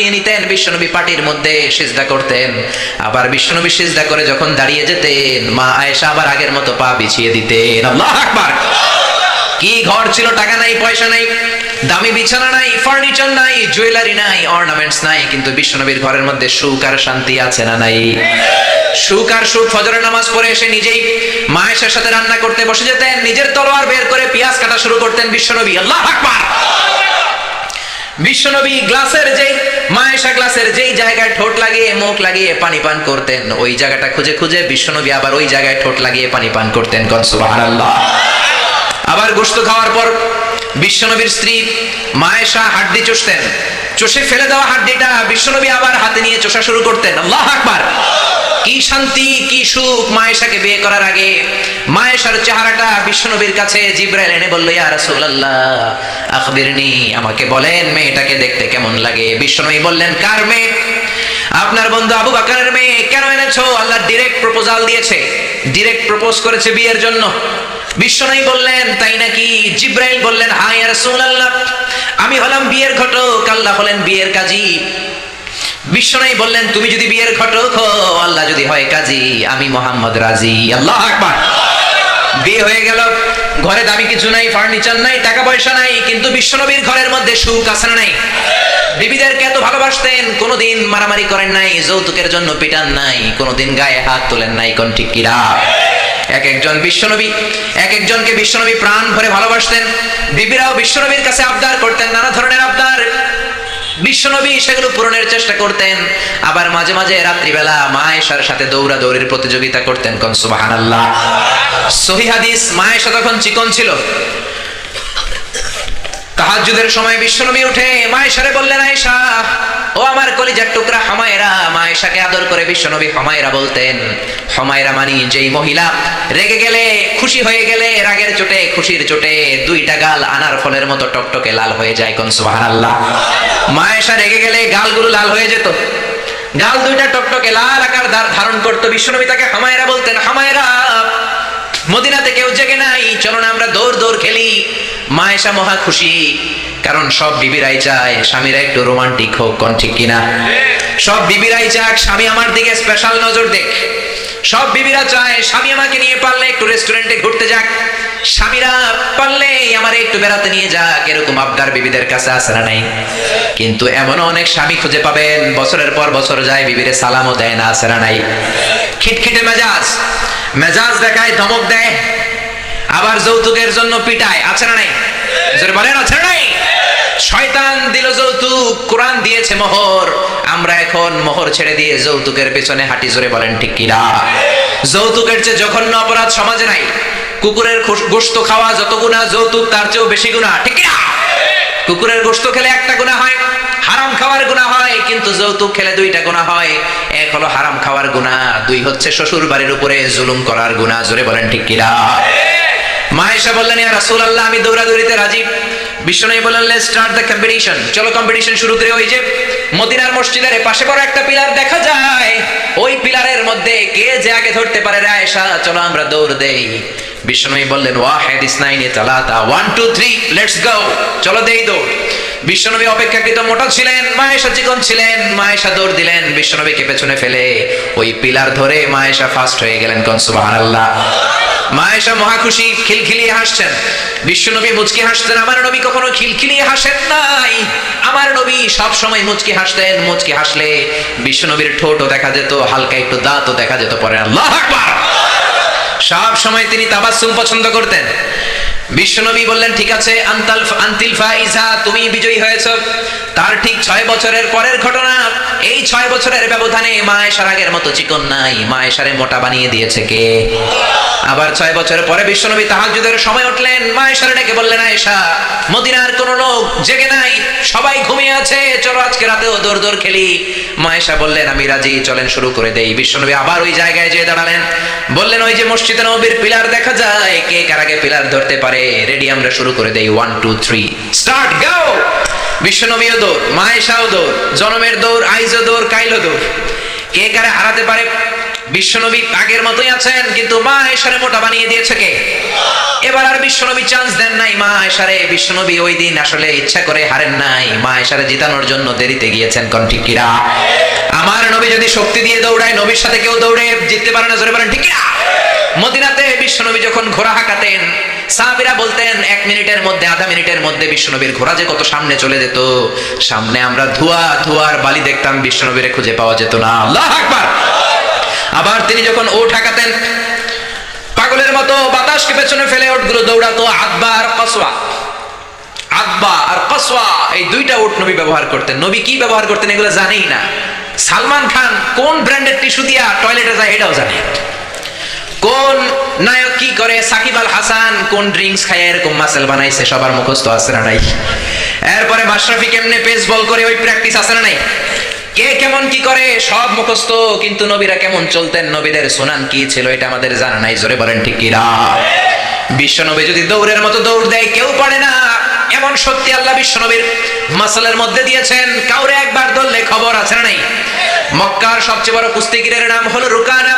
গুটিয়ে নিতেন, বিশ্বনবী পাটির মধ্যে সিজদা করতেন। আবার বিশ্বনবী সিজদা করে যখন দাঁড়িয়ে যেতেন, মা আয়েশা আবার আগের মতো পা বিছিয়ে দিতেন। আল্লাহ আকবার! কি ঘর ছিল, টাকা নাই, পয়সা নাই, দামি বিছানা নাই ফার্নিচার নাই জুয়েলারি নাই অর্নামেন্টস নাই, কিন্তু বিশ্বনবীর ঘরের মধ্যে সুখ আর শান্তি আছে না নাই? সুখ আর সুখ, ফজরের নামাজ পড়ে এসে নিজেই মায়ের সাথে রান্না করতে বসে যেতেন, নিজের তলোয়ার বের করে পেঁয়াজ কাটা শুরু করতেন বিশ্বনবী। আল্লাহ আকবার! বিশ্বনবী গ্লাসের যেই মায়েশা গ্লাসের যেই জায়গায় ঠোঁট লাগিয়ে, মুখ লাগিয়ে পানি পান করতেন, ওই জায়গাটা খুঁজে খুঁজে বিশ্বনবী আবার ওই জায়গায় ঠোঁট লাগিয়ে পানি পান করতেন কন, সুবহানাল্লাহ। আবার গোশত খাওয়ার পর বিশ্বনবীর স্ত্রী মায়েশা হাড্ডি চষতেন। চষে ফেলে দেওয়া হাড্ডিটা বিশ্বনবী আবার হাতে নিয়ে চষা শুরু করতেন। আল্লাহ আকবার। কি শান্তি, কি সুখ মায়েশাকে বিয়ে করার আগে? মায়েশার চেহারাটা বিশ্বনবীর কাছে জিব্রাইল এনে বলল, ইয়া রাসূলুল্লাহ, আখবিরনি, আমাকে বলেন মেয়েটাকে দেখতে কেমন লাগে? বিশ্বনবী বললেন, কার মেয়ে? আপনার বন্ধু আবু বাকারের মেয়ে। কেন এনেছো? আল্লাহ ডিরেক্ট প্রপোজাল দিয়েছে। ডিরেক্ট প্রপোজ করেছে বিয়ের জন্য। বিশ্বনবী বললেন, তাই নাকি? জিব্রাইল বললেন হাই রাসূলুল্লাহ, আমি হলাম বিয়ের ঘটক, আল্লাহ হলেন বিয়ের কাজী। বিশ্বনবী বললেন, তুমি যদি বিয়ের ঘটক আল্লাহ যদি হয় কাজী, আমি মোহাম্মদ রাজি। আল্লাহ আকবার। বিয়ে হয়ে গেল, ঘরে দামি কিছু নাই, ফার্নিচার নাই, টাকা পয়সা নাই, কিন্তু বিশ্বনবীর ঘরের মধ্যে সুখ আছে না নাই? বিবিদেরকে এত ভালোবাসতেন, কোনোদিন মারামারি করেন নাই, যৌতুকের জন্য পিটান নাই, কোনোদিন গায়ে হাত তোলেন নাই, কোন ঠিক কিরা? এক একজন বিশ্বনবী এক একজনকে বিশ্বনবী প্রাণ ভরে ভালোবাসতেন। বিবিরাও বিশ্বনবীর কাছে আবদার করতেন, নানা ধরনের আবদার। বিশ্বনবী সেগুলো পূরণের চেষ্টা করতেন, আবার মাঝে মাঝে রাত্রিবেলা মায়েশার সাথে দৌড়া দৌড়ের প্রতিযোগিতা করতেন। কনসুবাহান আল্লাহ সহি হাদিস মায়েশা তখন চিকন ছিল। তাহাজ্জুদের সময় বিশ্বনবী উঠে মায়েশারে বললেন, আয়েশা, ও আমার কলিজার টুকরা হমায়রা। মায়েশাকে আদর করে বিশ্বনবী হমায়রা বলতেন, হমায়রা মানি, যেই মহিলা রেগে গেলে খুশি হয়ে গেলে রাগের চোটে, খুশির চোটে দুইটা গাল আনার ফলের মতো টকটকে লাল হয়ে যায়, কোন সুবহানাল্লাহ? মায়েশা রেগে গেলে গালগুলো লাল হয়ে যেত। গাল দুইটা টকটকে লাল আকার ধারণ করতো বিশ্বনবী তাকে হামায়রা বলতেন, হামায়রা মদিনাতে কেউ জেগে নাই। চলো না আমরা দৌড় দৌড় খেলি। মা এসা মহা খুশি কারণ সব বিবিরাই চায় স্বামীরা একটু রোমান্টিক হোক কোন ঠিক কিনা? সব বিবিরাই চাক স্বামী আমার দিকে স্পেশাল নজর দেখ। সব বিবিরা চায়, স্বামী আমাকে নিয়ে পারলে একটু রেস্টুরেন্টে ঘুরতে যাক। স্বামীরা পারলে আমার একটু বেড়াতে নিয়ে যাক, এরকম আবদার বিবিদের কাছে আসে না নাই? কিন্তু এমনও অনেক স্বামী খুঁজে পাবেন, বছরের পর বছর যায়, বিবিরে সালামও দেয় না আসে না নাই? খিটখিটে মেজাজ মেজাজ দেখায়, ধমক দেয়, আবার যৌতুকের জন্য পিটায়, আছে না নাই? বলেন, আছে না নাই? শয়তান দিল যৌতুক, কোরআন দিয়েছে মোহর। আমরা এখন মোহর ছেড়ে দিয়ে যৌতুকের পেছনে হাঁটি জোরে বলেন, ঠিক কিনা? যৌতুকের চেয়ে জঘন্য অপরাধ সমাজে নাই। কুকুরের গোশত খাওয়া যত গুণা, যৌতুক তার চেয়েও বেশি গুণা, ঠিক কিনা? কুকুরের গোশত খেলে একটা গুণা হয়, হারাম খাওয়ার গুণা হয়, কিন্তু যৌতুক খেলে দুইটা গুণা হয়। এক হলো হারাম খাওয়ার গুণা, দুই হচ্ছে শ্বশুর বাড়ির উপরে জুলুম করার গুণা, জোরে বলেন, ঠিক কিনা? মায়েশা বললেন, ইয়া রাসূলুল্লাহ, আমি দৌড়াদৌড়িতে রাজি। বিশ্বনবী বললেন লেটস স্টার্ট দ্য কম্পিটিশন চলো কম্পিটিশন শুরু করে ওই যে মদিনার মসজিদের পাশে বড় একটা পিলার দেখা যায়। ওই পিলারের মধ্যে কে যে আগে ধরতে পারে রে আয়েশা, চলো আমরা দৌড় দেই। বিশ্বনবী বললেন ওয়াহিদ ইসনাইনি তালাতা one two three let's go চলো দেই দৌড়। বিশ্বনবী অপেক্ষাকৃত মোটা ছিলেন মায়েশা চিকন ছিলেন মায়েশা দৌড় দিলেন বিশ্বনবীকে পেছনে ফেলে। ওই পিলার ধরে মায়েশা ফার্স্ট হয়ে গেলেন কোন, সুবহানাল্লাহ। মায়েশা মহাখুশি খিলখিলিয়ে হাসছেন। বিশ্বনবী মুচকি হাসতেন, আমার নবী কখনো খিলখিলিয়ে হাসেন নাই। আমার নবী সব সময় মুচকি হাসতেন, মুচকি হাসলে বিশ্বনবীর ঠোঁটও দেখা যেত, হালকা একটু দাঁতও দেখা যেত পরে। আল্লাহ আকবার! সব সময় তিনি তাবাসসুম পছন্দ করতেন। বিশ্বনবী বললেন, ঠিক আছে তুমি বিজয়ী হয়েছ। তার ঠিক ছয় বছরের পরের ঘটনা, এই ছয় বছরের ব্যবধানে মায়েশার আগের মতো চিকন নাই। মায়েশারে মোটা বানিয়ে দিয়েছে কে? আবার ছয় বছর পরে বিশ্বনবী তাহাজ্জুদের সময় উঠলেন। মায়েশারে ডেকে বললেন, আয়েশা, মদিনার কোন লোক জেগে নাই। সবাই ঘুমিয়ে আছে। চলো আজকে রাতেও দৌড় দৌড় খেলি। মায়েশা বললেন, আমি রাজি, চলেন শুরু করে দেই। বিশ্বনবী আবার ওই জায়গায় যেয়ে দাঁড়ালেন। বললেন, ওই যে মসজিদে নবীর পিলার দেখা যায়। কে কার আগে পিলার ধরতে পারে? রেডি আমরা শুরু করে দেই। ওয়ান টু থ্রি স্টার্ট গাও বিশ্বনবীও দৌড় দৌড়, জনমের দৌড় দৌড় দৌড়। কে কারে হারাতে পারে? বিশ্বনবী আগের মতোই আছেন, কিন্তু মা এসারে মোটা বানিয়ে দিয়েছে কে? এবার আর বিশ্বনবী চান্স দেন নাই। মা এসারে বিশ্বনবী ওই দিন আসলে ইচ্ছা করে হারেন নাই। মা এসারে জিতানোর জন্য দেরিতে গিয়েছেন, কোন ঠিক কিরা আমার নবী যদি শক্তি দিয়ে দৌড়ায়, নবীর সাথে কেউ দৌড়ে জিততে পারে না, জোরে বলেন ঠিকিরা মদিনাতে বিশ্বনবী যখন ঘোড়া হাঁকাতেন সাহাবিরা বলতেন, এক মিনিটের মধ্যে, আধা মিনিটের মধ্যে বিশ্বনবীর ঘোড়া যে কত সামনে চলে যেত, সামনে আমরা ধোয়া, ধোয়ার বালি দেখতাম, বিশ্বনবীরে খুঁজে পাওয়া যেত না। আল্লাহ আকবার! আবার তিনি যখন ও ঠাকাতেন পাগলের মতো বাতাসকে পেছনে ফেলে ওটগুলো দৌড়াতো, আদবা আর কসওয়া। আদবা আর কসওয়া, এই দুইটা ওট নবী ব্যবহার করতেন। নবী কি ব্যবহার করতেন এগুলো জানেই না। সালমান খান কোন ব্র্যান্ডের টিস্যু দিয়া টয়লেটে যায় এটাও জানে। কোন নায়ক কি করে? সাকিব আল হাসান কোন ড্রিঙ্কস খায়? এরকম মাসেল বানাইছে, সবার মুখস্থ আছে না নাই? এরপরে মাশরাফি কেমনে পেস বল করে? ওই প্র্যাকটিস আছে না নাই? কে কেমন কি করে? সব মুখস্থ, কিন্তু নবীরা কেমন চলতেন? নবীদের সুনান কি ছিল? এটা আমাদের জানা নাই, জোরে বলেন ঠিক কিরা বিশ্বনবী যদি দৌড়ের মতো দৌড় দেয়, কেউ পারে না। এমন সত্যি আল্লাহ বিশ্বনবীর মাসালের মধ্যে দিয়েছেন। কাউরে একবার ধরলে খবর আছে না নাই? মক্কার সবচেয়ে বড় কুস্তিগিরের নাম হলো রুকানা।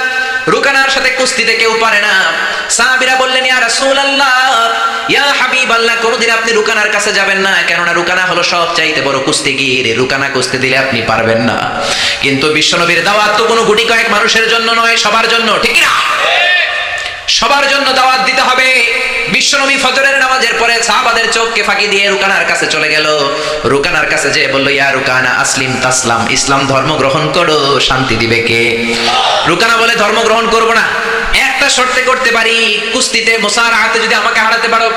রুকানার সাথে কুস্তিতে কেউ পারে না। সাহাবীরা বললেন, ইয়া রাসূলুল্লাহ, ইয়া হাবিবাল্লাহ, কোনদিন আপনি রুকানার কাছে যাবেন না। কেননা রুকানা হলো সবচাইতে বড় কুস্তিগির। রুকানা কুস্তি দিলে আপনি পারবেন না। কিন্তু বিশ্বনবীর দাওয়াত তো কোনো গুটি কয়েক মানুষের জন্য নয়, সবার জন্য। ঠিক না সবার জন্য দাওয়াত দিতে হবে। বিশ্বনবী ফজরের নামাজের পরে সাহাবাদের চোখকে ফাঁকি দিয়ে রুকানার কাছে চলে গেল। রুকানার কাছে যে বলল, ইয়া রুকানা, আসলিম তাসলাম, ইসলাম ধর্ম গ্রহণ করো, শান্তি দিবে কে? রুকানা বলে, ধর্ম গ্রহণ করব না। একটা শর্তে করতে পারি, কুস্তিতে মোসার হাতে যদি আমাকে হারাতে পারো,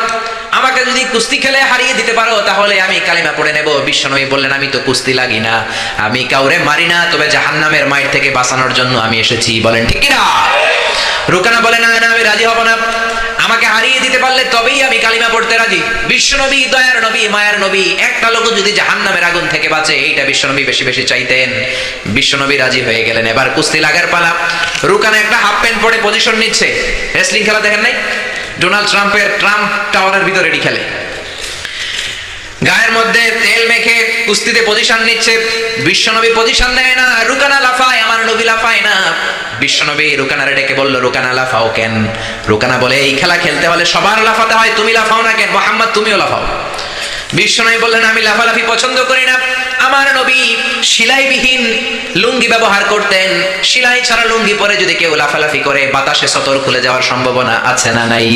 আমাকে যদি কুস্তি খেলে হারিয়ে দিতে পারো, তাহলে আমি কালিমা পড়ে নেব। বিশ্বনবী বললেন, আমি তো কুস্তি লাগি না, আমি কাউরে মারি না, তবে জাহান্নামের মায়ের থেকে বাঁচানোর জন্য আমি এসেছি। বলেন, ঠিক না? রুকানা বলে, না না, আমি রাজি হব না। আমাকে হারিয়ে দিতে পারলে তবেই আমি কালিমা পড়তে রাজি। বিশ্বনবী, দয়ার নবী, মায়ার নবী, একটা লোক যদি জাহান নামের আগুন থেকে বাঁচে, এইটা বিশ্বনবী বেশি বেশি চাইতেন। বিশ্বনবী রাজি হয়ে গেলেন। এবার কুস্তি লাগার পালা। রুকানা একটা হাফ প্যান্ট পরে পজিশন নিচ্ছে। রেসলিং খেলা দেখেন নাই? ডোনাল্ড ট্রাম্পের ট্রাম্প টাওয়ারের ভিতরে খেলে। গায়ের মধ্যে তেল মেখে কুস্তিতে পজিশন নিচ্ছে। বিশ্বনবী পজিশন দেয় না, রুকানা লাফায়, আমার নবী লাফায় না। বিশ্বনবী রুকানারে ডেকে বলল, রুকানা, লাফাও কেন? রুকানা বলে, এই খেলা খেলতে হলে সবার লাফাতে হয়, তুমি লাফাও না কেন? মোহাম্মদ, তুমিও লাফাও। বিশ্বনবী বললেন, আমি লাফালাফি পছন্দ করি না। আমার নবী সিলাইবিহীন লুঙ্গি ব্যবহার করতেন। সিলাই ছাড়া লুঙ্গি পরে যদি কেউ লাফালাফি করে, বাতাসে সতর খুলে যাওয়ার সম্ভাবনা আছে না নাই?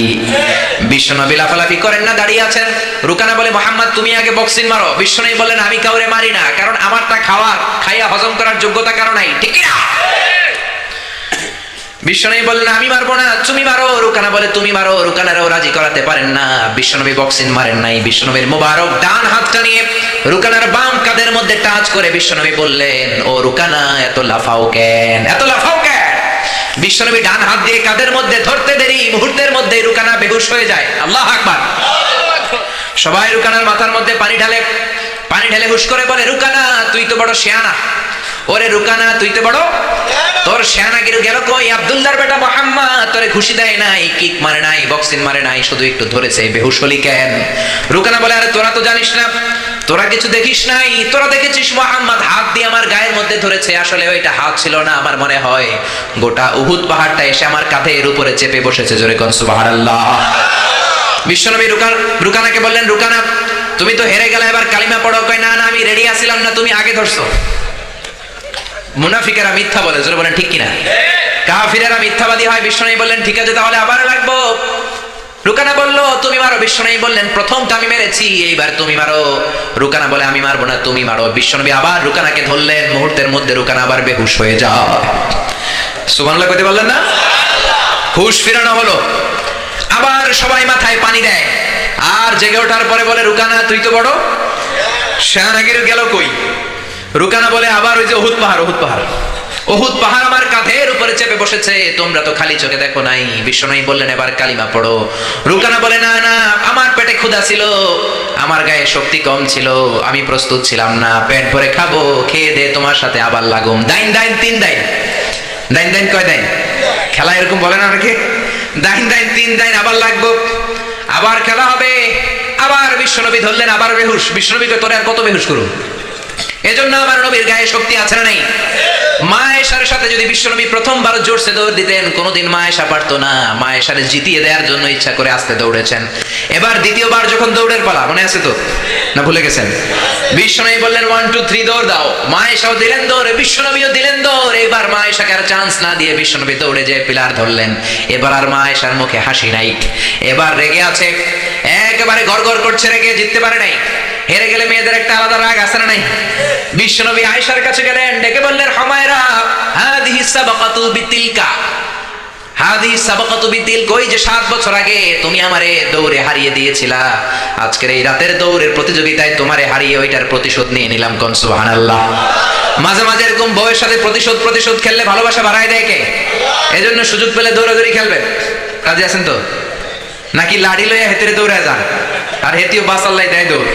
বিশ্বনবী লাফালাফি করেন না, দাঁড়িয়ে আছেন। রুকানা বলে, মোহাম্মদ, তুমি আগে বক্সিং মারো। বিশ্বনবী বলেন আমি কাউরে মারি না, কারণ আমারটা খাওয়ার খাইয়া হজম করার যোগ্যতা কারণ নাই। ঠিক না বিশ্বনবী বললেন, আমি মারবো না, তুমি মারো। রুকানা বলে, তুমি মারো। রুকানারাও রাজি করাতে পারেন না। বিশ্বনবী বক্সিং মারেন নাই। বিশ্বনবীর মোবারক ডান হাতটা নিয়ে রুকানার বাম কাদের মধ্যে টাচ করে বিশ্বনবী বললেন, ও রুকানা, এত লাফাও কেন? এত লাফাও কেন? বিশ্বনবী ডান হাত দিয়ে কাদের মধ্যে ধরতে দেরি, মুহূর্তের মধ্যে রুকানা বেহুশ হয়ে যায়। আল্লাহ আকবার। সবাই রুকানার মাথার মধ্যে পানি ঢালে পানি ঢালে হুশ করে বলে, রুকানা, তুই তো বড় শেয়ানা। ওরে রুকানা, তুই তো বড় তোর শেয়ানাগির গেল কই? আব্দুল্লাহর বেটা মোহাম্মদ তোরে খুশি দেয় নাই, কিক মারে নাই, বক্সিং মারে নাই, শুধু একটু ধরেছে বেহুশ হলি কেন? রুকানা বলে, আরে তোরা তো জানিস না, তোরা কিছু দেখিস নাই, তোরা দেখেছিস মোহাম্মদ হাত দিয়ে আমার গায়ের মধ্যে ধরেছে, আসলে ওইটা হাত ছিল না, আমার মনে হয় গোটা উহুদ পাহাড়টা এসে আমার কাঁধের উপরে চেপে বসেছে, জোরে কন সুবহানাল্লাহ। বিশ্বনবী রুকান রুকানাকে বললেন, রুকানা, তুমি তো হেরে গেলে, এবার কালিমা পড়ো। কই না না, আমি রেডি আছিলাম না, তুমি আগে ধরছো। মুনাফিকেরা মিথ্যা বলে, জোরে বলেন, ঠিক কিনা? কাফিরেরা মিথ্যাবাদী হয় বিশ্বনবী বললেন, ঠিক আছে, তাহলে আবার লাগবো রুকানা বলল, তুমি মারো। বিশ্বনবী বললেন, প্রথমটা আমি মেরেছি, এইবার তুমি মারো। রুকানা বলে, আমি মারবো না, তুমি মারো। বিশ্বনবী আবার রুকানাকে ধরলেন, মুহূর্তের মধ্যে রুকানা আবার বেহুশ হয়ে যায়। সুবহানাল্লাহ কইতে বললেন না? হুশ ফিরানো হলো। আবার সবাই মাথায় পানি দেয়। আর জেগে ওঠার পরে বলে, রুকানা, তুই তো বড়? শাহনাগির গেল কই? রুকানা বলে আবার ওই যে ওহুদ পাহাড় ওহুদ পাহাড়। অহুত পাহাড় আমার কাঁধের উপরে চেপে বসেছে, তোমরা তো খালি চোখে দেখো নাই। বিশ্বনবী বললেন, এবার কালিমা পড়ো। রুকানা বলে, না না, আমার পেটে ক্ষুধা ছিল, আমার গায়ে শক্তি কম ছিল, আমি প্রস্তুত ছিলাম না, পেট ভরে খাব, খেয়ে দে, তোমার সাথে আবার লাগুম। দাইন দাইন, তিন দাইন। দাইন দাইন, কয় দাইন? খেলা এরকম বলে না অনেকে? দাইন দাইন, তিন দাইন, আবার লাগবো। আবার খেলা হবে, আবার বিশ্বনবী ধরলেন, আবার বেহুশ। বিশ্বনবীকে তোরে আর কত বেহুশ করুন এজন্য আমার নবীর গায়ে শক্তি আছে না নেই? মা মায়েশার সাথে যদি বিশ্বনবী প্রথমবার জোরসে দৌড় দিতেন, কোনোদিন মায়েশা পারতো না। মায়েশারে জিতিয়ে দেওয়ার জন্য ইচ্ছা করে আসতে দৌড়েছেন। এবার দ্বিতীয়বার যখন দৌড়ের পালা, মনে আছে তো? না ভুলে গেছেন? বিশ্বনবী বললেন ওয়ান টু থ্রি দৌড় দাও। মায়েশাও দিলেন দৌড়ে, বিশ্বনবীও দিলেন দৌড়। এবার মায়েশাকে আর চান্স না দিয়ে বিশ্বনবী দৌড়ে যে পিলার ধরলেন। এবার আর মায়েশার মুখে হাসি নাই। এবার রেগে আছে, একেবারে গড় গড় করছে, রেগে, জিততে পারে নাই। হেরে গেলে মেয়েদের একটা আলাদা রাগ আছে না নাই? বিশ্বনবী আয়েশার কাছে গেলেন, ডেকে বললেন, হমায়রা, হাদিহি সাবাকাতু বিতিলকা। হাদি সাবাকাতু বিতিল কই যে সাত বছর আগে তুমি আমারে দৌড়ে হারিয়ে দিয়েছিলা? আজকের এই রাতের দৌড়ের প্রতিযোগিতায় তোমারে হারিয়ে ওইটার প্রতিশোধ নিয়ে নিলাম কোন সুবহানাল্লাহ। মাঝে মাঝে এরকম বউয়ের সাথে প্রতিশোধ প্রতিশোধ খেললে ভালোবাসা বাড়ায় দেয় কে? এজন্য সুযোগ পেলে দৌড়াদৌড়ি খেলবেন। কাজে আছেন তো? নাকি লাড়ি লইয়া হেতেরে দৌড়ায় যান? আর হেতিও বাসাল্লাই দেয় দৌড়।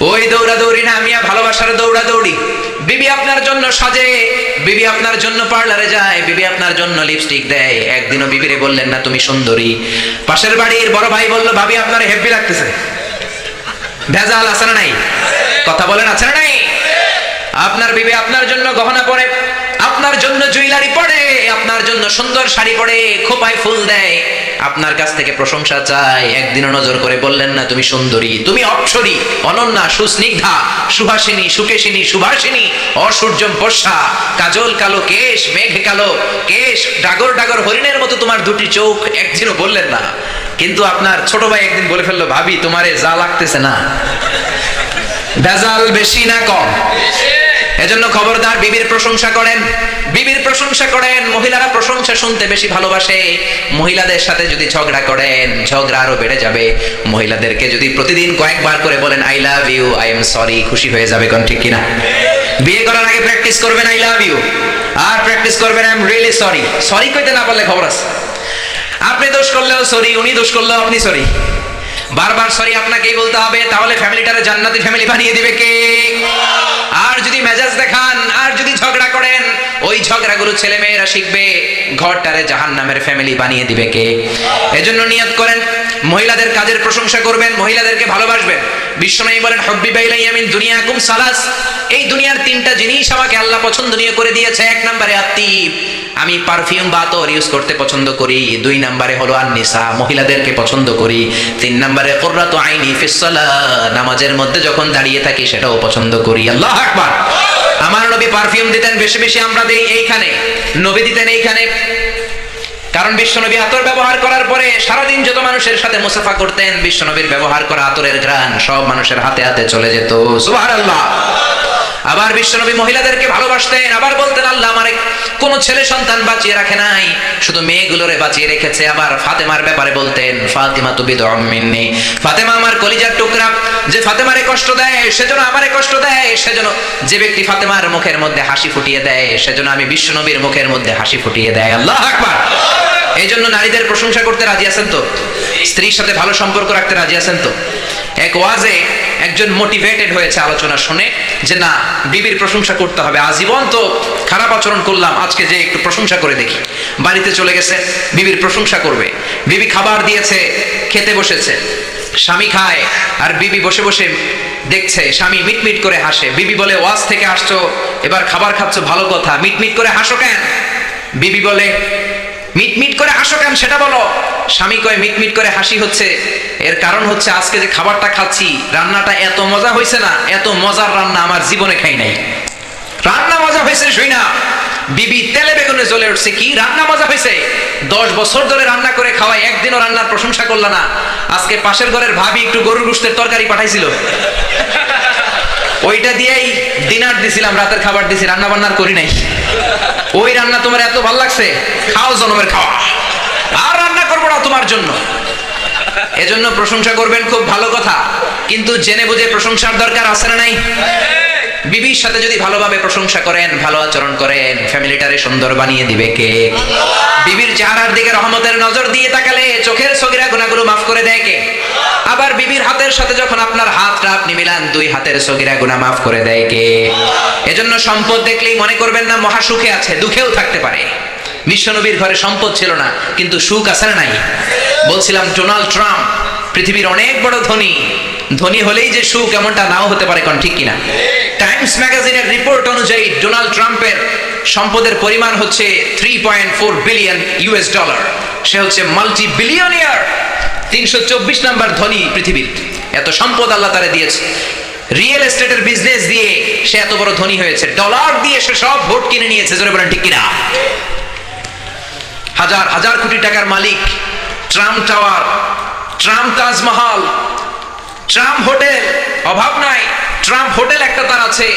ওই দৌড়াদৌড়ি না আমি ভালোবাসার দৌড়া দৌড়ি বিবি আপনার জন্য সাজে, বিবি আপনার জন্য পার্লারে যায়, বিবি আপনার জন্য লিপস্টিক দেয়। একদিনও বিবিরে বললেন না, তুমি সুন্দরী। পাশের বাড়ির বড় ভাই বলল, ভাবি, আপনার হেপি লাগতেছে। ভেজাল আছে না নাই? কথা বলেন, আছে না নাই? আপনার বিবি আপনার জন্য গহনা পরে আপনার জন্য জুয়েলারি পরে আপনার জন্য সুন্দর শাড়ি পরে খোপায় ফুল দেয়। আপনার কাছ থেকে প্রশংসা চাই। একদিনও নজর করে বললেন না, তুমি সুন্দরী, তুমি অক্ষরী অনন্যা, সুস্নিগ্ধা সুহাসিনী সুকেশিনী, সুভাষিনী, অসূর্যম বর্ষা কাজল কালো, কেশ, মেঘ কালো, কেশ, ডাগর ডাগর হরিণের মতো তোমার দুটি চোখ। একদিনও বললেন না। কিন্তু আপনার ছোট ভাই একদিন বলে ফেলল, ভাবি, তোমারে যা লাগতেছে না। ভেজাল বেশি না কম। এজন্য খবরদার বিবির প্রশংসা করেন। বিবির প্রশংসা করেন, মহিলারা প্রশংসা শুনতে বেশি ভালোবাসে। মহিলাদের সাথে যদি ঝগড়া করেন, ঝগড়া আরও বেড়ে যাবে। মহিলাদেরকে যদি প্রতিদিন কয়েকবার করে বলেন I love you I am sorry খুশি হয়ে যাবে কোন ঠিক কিনা? বিয়ে করার আগে প্র্যাকটিস করবেন আই লাভ ইউ আর প্র্যাকটিস করবেন I am really sorry sorry কইতে না পারলে খবর আছে। আপনি দোষ করলেও সরি উনি দোষ করলেও আপনি সরি বারবার সরি আপনাকেই বলতে হবে, তাহলে ফ্যামিলিটারে জান্নাতি ফ্যামিলি বানিয়ে দিবে কে? আর যদি মেজাজ দেখান, আর যদি ঝগড়া করেন, ওই ঝগড়াগুলো ছেলে মেয়েরা শিখবে, ঘরটারে জাহান নামের ফ্যামিলি বানিয়ে দিবে কে? এজন্য নিয়ত করেন, মহিলাদের কাজের প্রশংসা করবেন, মহিলাদেরকে ভালোবাসবেন। বিশ্বনবী বলেন, হব্বি বাইলাই আমিন দুনিয়াকুম সালাস। এই দুনিয়ার তিনটা জিনিস আমাকে আল্লাহ পছন্দনীয় করে দিয়েছে। এক নম্বরে আত্মীপ আমি পারফিউম বা তোর ইউজ করতে পছন্দ করি। দুই নম্বরে হলো আননিসা, মহিলাদেরকে পছন্দ করি। তিন নম্বরে কোররাত আইনি ফিসলা নামাজের মধ্যে যখন দাঁড়িয়ে থাকি সেটাও পছন্দ করি। আল্লাহ আকবার! আমার নবী পারফিউম দিতেন বেশি বেশি, আমরা দেই এইখানে। নবী দিতেন এইখানে। কারণ বিশ্বনবী আতর ব্যবহার করার পরে সারাদিন যত মানুষের সাথে মুসাফা করতেন, বিশ্বনবীর ব্যবহার করা আতরের ঘ্রাণ সব মানুষের হাতে হাতে চলে যেত। সুবহানাল্লাহ! আবার বিশ্বনবী মহিলাদেরকে ভালোবাসতেন, আবার বলতেন, আল্লাহ আমার কোন ছেলে সন্তান বাঁচিয়ে রাখে নাই। শুধু মেয়েগুলোরে বাঁচিয়ে রেখেছে। আবার ফাতেমার ব্যাপারে বলতেন ফাতেমা তুবি মিন্নি। ফাতেমা আমার কলিজার টুকরা, যে ফাতেমারে কষ্ট দেয় সেজন্য আমারে কষ্ট দেয় সেজন্য যে ব্যক্তি ফাতেমার মুখের মধ্যে হাসি ফুটিয়ে দেয় সেজন্য আমি বিশ্বনবীর মুখের মধ্যে হাসি ফুটিয়ে দেয়। আল্লাহ আকবার! এই জন্য নারীদের প্রশংসা করতে রাজি আছেন তো? স্ত্রীর সাথে ভালো সম্পর্ক রাখতে রাজি আছেন তো? এক ওয়াজে একজন মোটিভেটেড হয়েছে আলোচনা শুনে যে না বিবির প্রশংসা করতে হবে। আজীবন তো খারাপ আচরণ করলাম, আজকে যে একটু প্রশংসা করে দেখি। বাড়িতে চলে গেছে, বিবির প্রশংসা করবে। বিবি খাবার দিয়েছে, খেতে বসেছে। স্বামী খায়, আর বিবি বসে বসে দেখছে, স্বামী মিটমিট করে হাসে। বিবি বলে, ওয়াজ থেকে আসছো, এবার খাবার খাচ্ছ, ভালো কথা। মিটমিট করে হাসো কেন? বিবি বলে মিটমিট করে হাসো কেন সেটা বলো। স্বামী কয়, মিটমিট করে হাসি হচ্ছে। এর কারণ হচ্ছে আজকে যে খাবারটা খাচ্ছি, রান্নাটা এত মজা হয়েছে না, এত মজার রান্না আমার জীবনে খাই নাই। রান্না মজা হয়েছে শুই না। বিবি তেলে বেগুনে জ্বলে উঠছে, কি রান্না মজা হয়েছে দশ বছর ধরে রান্না করে খাওয়াই একদিনও রান্নার প্রশংসা করল না। আজকে পাশের ঘরের ভাবি একটু গরুর গুস্তের তরকারি পাঠাইছিল। ওইটা দিয়েই ডিনার দিছিলাম, রাতের খাবার দিছি রান্না বান্নার করি নাই। ওই রান্না তোমার এত ভালো লাগছে? খাও জনমের খাওয়া। আর রান্না করব না তোমার জন্য। এজন্য প্রশংসা করবেন, খুব ভালো কথা। কিন্তু জেনে বুঝে প্রশংসার দরকার আছে না নাই? বিবির সাথে যদি ভালোভাবে প্রশংসা করেন, ভালো আচরণ করেন, ফ্যামিলিটারে সুন্দর বানিয়ে দিবে কে? বিবির চেহারার দিকে রহমতের নজর দিয়ে তাকালে চোখের সগিরা গুণাগুলো মাফ করে দেয় কে? আবার বিবির হাতের সাথে যখন আপনার হাতটা আপনি মিলান, দুই হাতের সগিরা গুণা মাফ করে দেয় কে? এজন্য সম্পদ দেখলেই মনে করবেন না, মহা সুখে আছে, দুঃখেও থাকতে পারে। বিশ্বনবীর ঘরে সম্পদ ছিল না, কিন্তু সুখ আছে না নাই? বলছিলাম, ডোনাল্ড ট্রাম্প, পৃথিবীর অনেক বড় ধনী। ধনী হলেই যে সুখ এমনটা নাও হতে পারে, কোন ঠিক কিনা? টাইমস ম্যাগাজিনের রিপোর্ট অনুযায়ী ডোনাল্ড ট্রাম্পের সম্পদের পরিমাণ হচ্ছে three point four billion US dollar সে হচ্ছে মাল্টি বিলিয়নিয়ার তিনশো চব্বিশ নাম্বার ধনী পৃথিবীর। এত সম্পদ আল্লাহ তারা দিয়েছে। রিয়েল এস্টেটের বিজনেস দিয়ে সে এত বড় ধনী হয়েছে। ডলার দিয়ে সে সব ভোট কিনে নিয়েছে, জোরে বলেন ঠিক কিনা? হাজার হাজার কোটি টাকার মালিক, Trump Tower, Trump Taj Mahal Trump Hotel, অভাব নাই। ট্রাম্প হোটেল একটা তার আছে।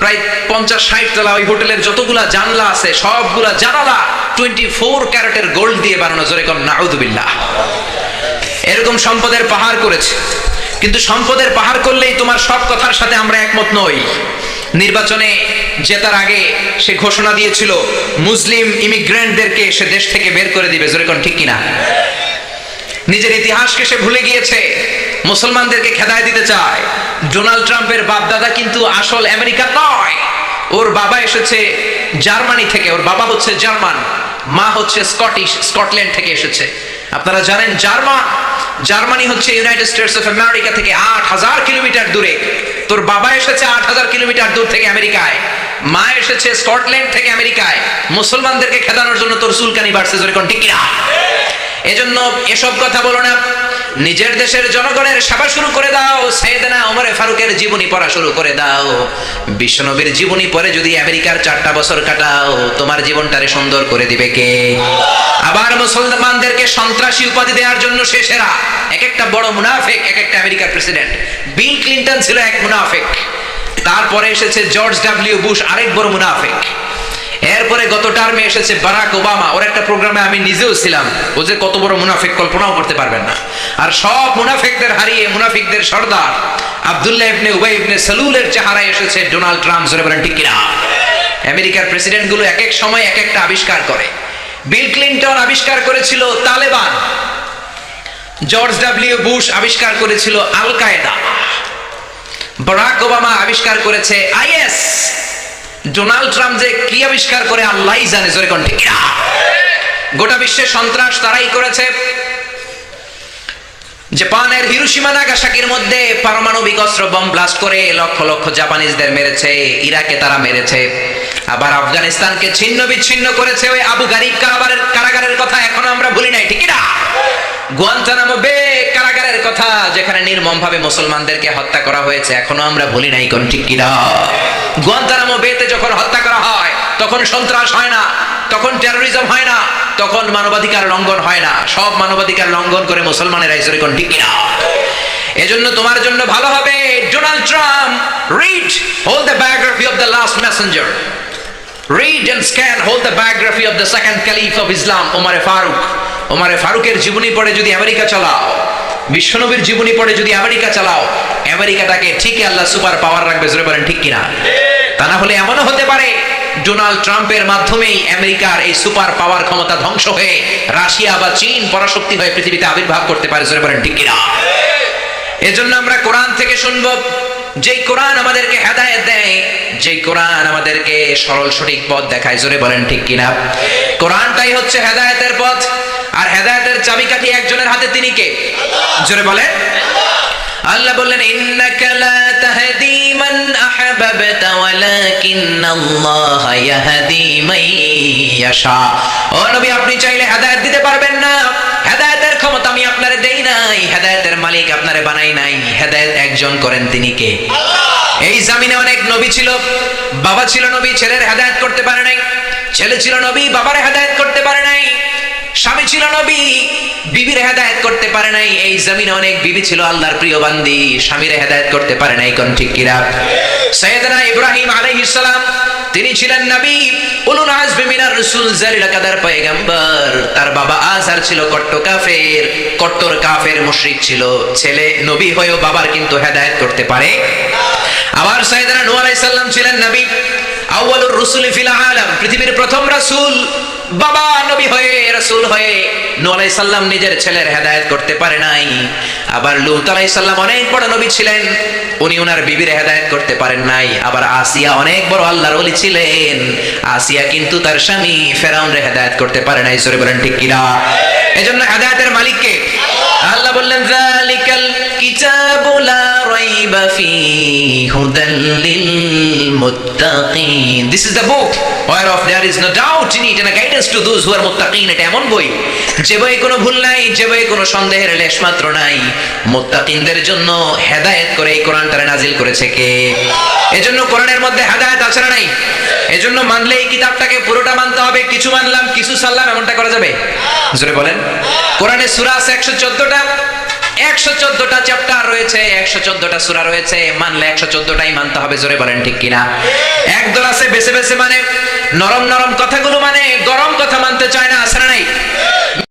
প্রায় পঞ্চাশ, ষাট তলা ওই হোটেলের যতগুলা জানলা আছে, সবগুলা জানালা টোয়েন্টি ফোর ক্যারেটের গোল্ড দিয়ে বানানো, জোরে কম নাউদুবিল্লাহ এরকম সম্পদের পাহাড় করেছে। কিন্তু সম্পদের পাহাড় করলেই তোমার সব কথার সাথে আমরা একমত নই। নির্বাচনে জেতার আগে সে ঘোষণা দিয়েছিল, মুসলিম ইমিগ্রেন্টদেরকে সে দেশ থেকে বের করে দিবে যেরকম ঠিক কিনা? নিজের ইতিহাসকে সে ভুলে গিয়েছে। মুসলমানদেরকে খেদায় দিতে চায়। ডোনাল্ড ট্রাম্পের বাপদাদা কিন্তু আসল আমেরিকা নয়। ওর বাবা এসেছে জার্মানি থেকে, ওর বাবা হচ্ছে জার্মান, মা হচ্ছে স্কটিশ, স্কটল্যান্ড থেকে এসেছে। আপনারা জানেন জার্মান জার্মানি হচ্ছে ইউনাইটেড স্টেটস অফ আমেরিকা থেকে আট হাজার কিলোমিটার দূরে। তোর বাবা এসেছে আট হাজার কিলোমিটার দূর থেকে আমেরিকায়, মা এসেছে স্কটল্যান্ড থেকে আমেরিকায়। মুসলমানদেরকে খেদানোর জন্য তোর সুলকানি বাড়ছে যেরকম ঠিক এজন্য এসব কথা বলো না। নিজের দেশের জনগণের সেবা শুরু করে দাও। সৈয়দনা ওমরে ফারুকের জীবনী পড়া শুরু করে দাও। বিশ্বনবীর জীবনী পরে যদি আমেরিকার চারটা বছর কাটাও, তোমার জীবনটারে সুন্দর করে দিবে কে? আবার মুসলমানদেরকে সন্ত্রাসী উপাধি দেওয়ার জন্য শেষেরা এক একটা বড় মুনাফেক এক একটা আমেরিকার প্রেসিডেন্ট। বিল ক্লিন্টন ছিল এক মুনাফেক। তারপরে এসেছে জর্জ ডাব্লিউ বুশ, আরেক বড় মুনাফেক। এরপরে গত টার্মে এসেছে বারাক ওবামা। ওর একটা প্রোগ্রামে আমি নিজেও ছিলাম। ও যে কত বড় মুনাফিক কল্পনাও করতে পারবেন না। আর সব মুনাফিকদের হারিয়ে মুনাফিকদের সর্দার আব্দুল্লাহ ইবনে উবাই ইবনে সালুলের চেহারায় এসেছে ডোনাল্ড ট্রাম্প। জোরে বলেন, ঠিক কিনা? আমেরিকার প্রেসিডেন্টগুলো এক এক সময় এক একটা আবিষ্কার করে। বিল ক্লিন্টন আবিষ্কার করেছিল তালেবান। জর্জ ডাব্লিউ বুশ আবিষ্কার করেছিল আল কায়দা বারাক ওবামা আবিষ্কার করেছে আইএস। ডোনাল্ড ট্রাম্প যে কি আবিষ্কার করে আল্লাহই জানে, জোরে কিনা? গোটা বিশ্বের সন্ত্রাস তারাই করেছে। জাপানের হিরোশিমা নাগাসাকির মধ্যে পারমাণবিক অস্ত্র বম ব্লাস্ট করে লক্ষ লক্ষ জাপানিজদের মেরেছে, ইরাকে তারা মেরেছে। আবার আফগানিস্তানকে ছিন্ন বিচ্ছিন্ন করেছে ওই আবু গারিব কারাগারের কথা এখনও আমরা ভুলি নাই, ঠিক না? গুয়ান্তানামো বে কারাগারের কথা, যেখানে নির্মম ভাবে মুসলমানদেরকে হত্যা করা হয়েছে, এখনও আমরা ভুলি নাই, কোন ঠিক কিনা? গুয়ান্তানামো বেতে যখন হত্যা করা হয়, তখন সন্ত্রাস হয় না, তখন টেরোরিজম হয় না, তখন মানবাধিকার লঙ্ঘন হয় না, সব মানবাধিকার লঙ্ঘন করে মুসলমানের আইসরে কোন ঠিক কিনা? এজন্য তোমার জন্য ভালো হবে Donald Trump read whole the biography of the last messenger read and scan whole the biography of the second caliph of Islam ওমারে ফারুক ওমারে ফারুকের জীবনী পড়ে যদি আমেরিকা চালাও, বিশ্বনবীর জীবনী পড়ে যদি আমেরিকা চালাও, আমেরিকাটাকে ঠিকই আল্লাহ সুপার পাওয়ার রাখবে, জোরে বলেন ঠিক কিনা? তা না হলে এমনও হতে পারে, ডোনাল্ড ট্রাম্পের মাধ্যমেই আমেরিকার এই সুপার পাওয়ার ক্ষমতা ধ্বংস হয়ে রাশিয়া বা চীন পরাশক্তি হয়ে পৃথিবীতে আবির্ভাব করতে পারে, জোরে বলেন ঠিক কিনা? এজন্য আমরা কোরআন থেকে শুনব, যেই কোরআন আমাদেরকে হেদায়েত দেয়, যেই কোরআন আমাদেরকে সরল সঠিক পথ দেখায়, জোরে বলেন ঠিক কিনা? কোরআনটাই হচ্ছে হেদায়েতের পথ। আর হেদায়েতের চাবিকাঠি একজনের হাতে তিনি কে? জোরে বলেন। আল্লাহ বললেন আপনি চাইলে দিতে পারবেন না। হেদায়েতের ক্ষমতা আমি আপনারে দেই নাই। হেদায়েতের মালিক আপনারে বানাই নাই। হেদায়েত একজন করেন তিনি কে? এই জামিনে অনেক নবী ছিল। বাবা ছিল নবী, ছেলের হেদায়েত করতে পারে নাই। ছেলে ছিল নবী, বাবার হেদায়েত করতে পারে নাই। স্বামী ছিল নবী, বিবির হেদায়েত করতে পারে নাই, এই জমিনে অনেক বিবি ছিল আল্লাহর প্রিয় বান্দি, স্বামীর হেদায়েত করতে পারে নাই, কোন ঠিক কিরা সৈয়দনা ইব্রাহিম আলাইহিস সালাম, তিনি ছিলেন নবী, উলুল আজমি মিনার রাসূল জালিল কাদার পয়গম্বর, তার বাবা আজহার ছিল কট্ট কাফের, কট্টর কাফের মুশরিক ছিল, ছেলে নবী হয়েও বাবার কিন্তু হেদায়েত করতে পারে। আবার সৈয়দনা নূহ আলাইহিস সালাম ছিলেন নবী, আউয়ালুর রুসুল ফিল আলাম, পৃথিবীর প্রথম রাসূল বাবা নবী হয়ে, রাসূল হয়ে আলাইহিস সালাম নিজের ছেলের হেদায়েত করতে পারে নাই। আবার লূত আলাইহিস সালাম অনেক বড় নবী ছিলেন, উনি ওনার বিবির হেদায়েত করতে পারেন নাই। আবার আসিয়া অনেক বড় আল্লাহর ওলি ছিলেন। আসিয়া কিন্তু তার স্বামী ফেরাউনের হেদায়েত করতে পারে নাই। জোরে বলেন ঠিক কিনা? এজন্য হেদায়েতের মালিক কে আল্লাহ বললেন, যালিকাল কিতাবু লা রাইব ريب فيه هدى للمتقين This is the book whereof there is no doubt in it and a guidance to those who are muttaqin এটা এমন বই যে বই কোনো ভুল নাই যে বই কোনো সন্দেহের লেশ মাত্র নাই মুত্তাকিনদের জন্য হেদায়েত করে এই কোরআনটারে নাজিল করেছে কে এজন্য কোরআনের মধ্যে হেদায়েত আছে না নাই এজন্য মানলে এই কিতাবটাকে পুরোটা মানতে হবে কিছু মানলাম কিছু সাল্লাম এমনটা করা যাবে জোরে বলেন কোরআনে সূরা আছে 114টা একশো চোদ্দটা চ্যাপ্টার রয়েছে, একশো চোদ্দটা সুরা রয়েছে, মানলে একশো চোদ্দটাই মানতে হবে, জোরে বলেন ঠিক কিনা? একদল আছে বেছে বেছে মানে নরম নরম কথাগুলো মানে গরম কথা মানতে চায় না আসে নাই?